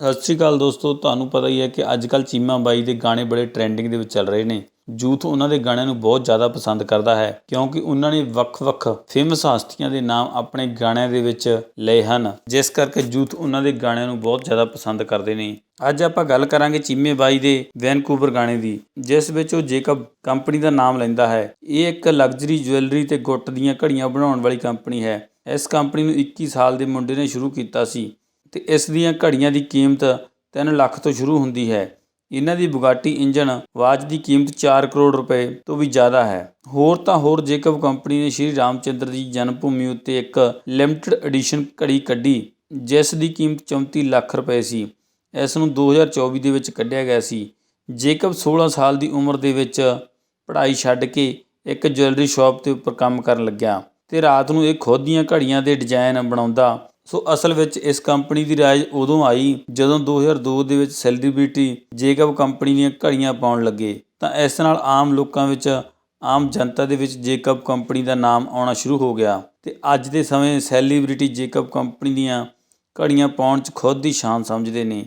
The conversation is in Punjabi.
ਸਤਿ ਸ਼੍ਰੀ ਅਕਾਲ ਦੋਸਤੋ, ਤੁਹਾਨੂੰ ਪਤਾ ਹੀ ਹੈ ਕਿ ਅੱਜ ਕੱਲ੍ਹ ਚੀਮਾ ਬਾਈ ਦੇ ਗਾਣੇ ਬੜੇ ਟ੍ਰੈਂਡਿੰਗ ਦੇ ਵਿੱਚ ਚੱਲ ਰਹੇ ਨੇ। ਜੂਥ ਉਹਨਾਂ ਦੇ ਗਾਣਿਆਂ ਨੂੰ ਬਹੁਤ ਜ਼ਿਆਦਾ ਪਸੰਦ ਕਰਦਾ ਹੈ, ਕਿਉਂਕਿ ਉਹਨਾਂ ਨੇ ਵੱਖ-ਵੱਖ ਫੇਮਸ ਹਸਤੀਆਂ ਦੇ ਨਾਮ ਆਪਣੇ ਗਾਣਿਆਂ ਦੇ ਵਿੱਚ ਲਏ ਹਨ, ਜਿਸ ਕਰਕੇ ਜੂਥ ਉਹਨਾਂ ਦੇ ਗਾਣਿਆਂ ਨੂੰ ਬਹੁਤ ਜ਼ਿਆਦਾ ਪਸੰਦ ਕਰਦੇ ਨੇ। ਅੱਜ ਆਪਾਂ ਗੱਲ ਕਰਾਂਗੇ ਚੀਮੇ ਬਾਈ ਦੇ ਵੈਨਕੂਵਰ ਗਾਣੇ ਦੀ, ਜਿਸ ਵਿੱਚ ਉਹ ਜੇਕਬ ਕੰਪਨੀ ਦਾ ਨਾਮ ਲੈਂਦਾ ਹੈ। ਇਹ ਇੱਕ ਲਗਜ਼ਰੀ ਜੁਐਲਰੀ ਤੇ ਗੁੱਟ ਦੀਆਂ ਘੜੀਆਂ ਬਣਾਉਣ ਵਾਲੀ ਕੰਪਨੀ ਹੈ। ਇਸ ਕੰਪਨੀ ਨੂੰ 21 ਸਾਲ ਦੇ ਮੁੰਡੇ ਨੇ ਸ਼ੁਰੂ ਕੀਤਾ ਸੀ। ਤੇ ਇਸ ਦੀਆਂ ਘੜੀਆਂ ਦੀ ਕੀਮਤ 3 ਲੱਖ ਤੋਂ ਸ਼ੁਰੂ ਹੁੰਦੀ ਹੈ। ਇਹਨਾਂ ਦੀ ਬੁਗਾਟੀ ਇੰਜਨ ਆਵਾਜ਼ ਦੀ ਕੀਮਤ 4 ਕਰੋੜ ਰੁਪਏ ਤੋਂ ਵੀ ਜ਼ਿਆਦਾ ਹੈ। ਹੋਰ ਤਾਂ ਹੋਰ ਜੇਕਬ ਕੰਪਨੀ ਨੇ ਸ਼੍ਰੀ ਰਾਮਚੰਦਰ ਦੀ ਜਨਮ ਭੂਮੀ ਉੱਤੇ ਇੱਕ ਲਿਮਟਿਡ ਐਡੀਸ਼ਨ ਘੜੀ ਕੱਢੀ, ਜਿਸ ਦੀ ਕੀਮਤ 34 ਲੱਖ ਰੁਪਏ ਸੀ। ਇਸ ਨੂੰ 2024 ਦੇ ਵਿੱਚ ਕੱਢਿਆ ਗਿਆ ਸੀ। ਜੇਕਬ 16 ਸਾਲ ਦੀ ਉਮਰ ਦੇ ਵਿੱਚ ਪੜ੍ਹਾਈ ਛੱਡ ਕੇ ਇੱਕ ਜੁਐਲਰੀ ਸ਼ਾਪ ਦੇ ਉੱਪਰ ਕੰਮ ਕਰਨ ਲੱਗਿਆ ਤੇ ਰਾਤ ਨੂੰ ਇਹ ਖੁਦ ਦੀਆਂ ਘੜੀਆਂ ਦੇ ਡਿਜ਼ਾਈਨ ਬਣਾਉਂਦਾ ਸੋ ਅਸਲ ਵਿੱਚ ਇਸ ਕੰਪਨੀ ਦੀ ਰਾਜ ਉਦੋਂ ਆਈ ਜਦੋਂ 2002 ਦੇ ਵਿੱਚ ਸੈਲੀਬ੍ਰਿਟੀ ਜੇਕਬ ਕੰਪਨੀ ਦੀਆਂ ਘੜੀਆਂ ਪਾਉਣ ਲੱਗੇ। ਤਾਂ ਇਸ ਨਾਲ ਆਮ ਲੋਕਾਂ ਵਿੱਚ, ਆਮ ਜਨਤਾ ਦੇ ਵਿੱਚ ਜੇਕਬ ਕੰਪਨੀ ਦਾ ਨਾਮ ਆਉਣਾ ਸ਼ੁਰੂ ਹੋ ਗਿਆ ਤੇ ਅੱਜ ਦੇ ਸਮੇਂ ਸੈਲੀਬ੍ਰਿਟੀ ਜੇਕਬ ਕੰਪਨੀ ਦੀਆਂ ਘੜੀਆਂ ਪਾਉਣ 'ਚ ਖੁਦ ਦੀ ਸ਼ਾਨ ਸਮਝਦੇ ਨੇ।